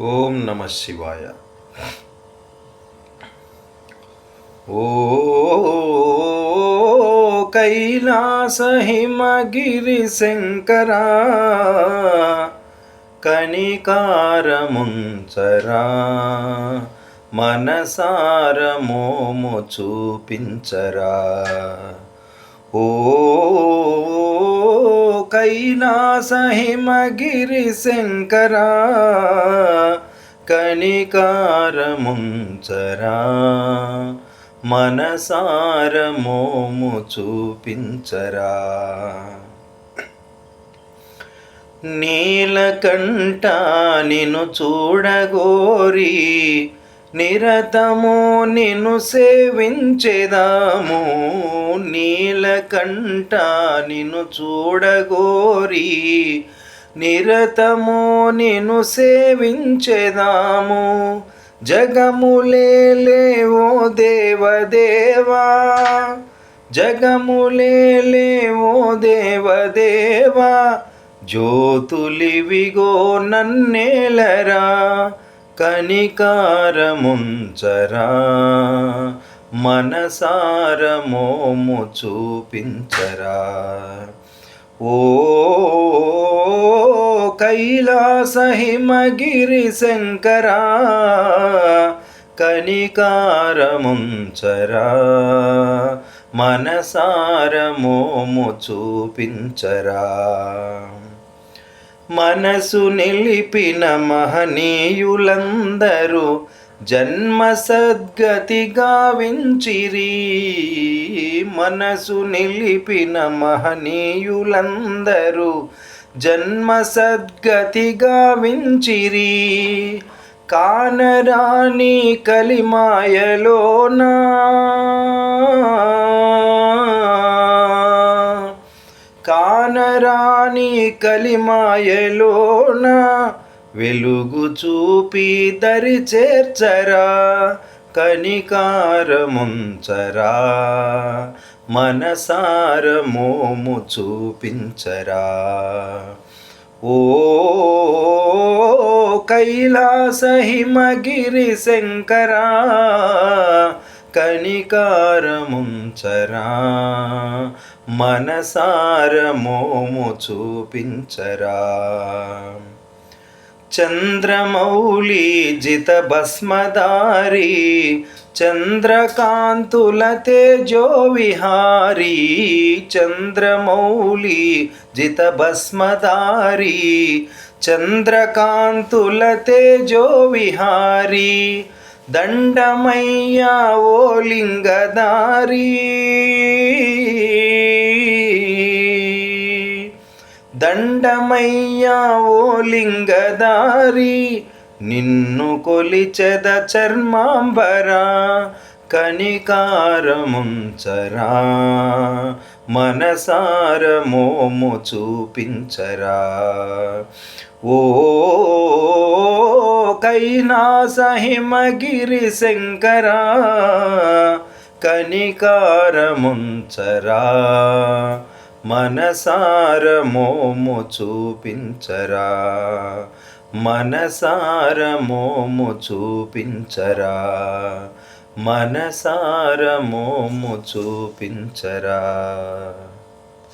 ఓం నమ శివాయ. ఓ కైలాస హిమగిరి శంకరా కనికారముంచరా మనసార మోము చూపించరా. ఓ కైలాస హిమగిరి శంకరా కనికారముంచరా మనసారమోము చూపించరా నీలకంఠ నిను చూడగోరి నిరతము నిన్ను సేవించేదాము. నీలకంఠ నిన్ను చూడగోరి. నిరతము నిన్ను లే ఓ దేవదేవా. జగములే ఓ దేవదేవా. జ్యోతులివిగో నన్నేలరా. కనికారముంచరా మనసారమోము చూపించరా ఓ కైలాసహిమగిరి శంకరా కనికారముంచరా మనసార మోము చూపించరా మనసు నిలిపిన మహనీయులందరూ జన్మ సద్గతి గావించిరి. మనసు నిలిపిన మహనీయులందరూ జన్మ సద్గతి గావించిరి. కానరాని కలిమాయలోనా కలిమాయలోన వెలుగు చూపి దరి చేర్చరా కనికారముంచరా మనసారమోము చూపించరా. ఓ కైలాస హిమగిరి శంకరా కనికారముంచరా మనసారమోము చూపించరా. చంద్రమౌళి జిత భస్మదారి చంద్రకాంతుల తేజో విహారీ చంద్రమౌళి జిత భస్మదారి చంద్రకాంతుల తేజో విహారీ దండమయ్యా ఓ లింగదారి. దండమయ్యా ఓ లింగదారి నిన్ను కొలిచెద చర్మాంబరా. కనికారముంచరా మనసార మోము చూపించరా. ఓ కైలాసహిమగిరి శంకరా కనికారముంచరా మనసార మోము చూపించరా. మనసార మోము చూపించరా. మనసార చూపించరా?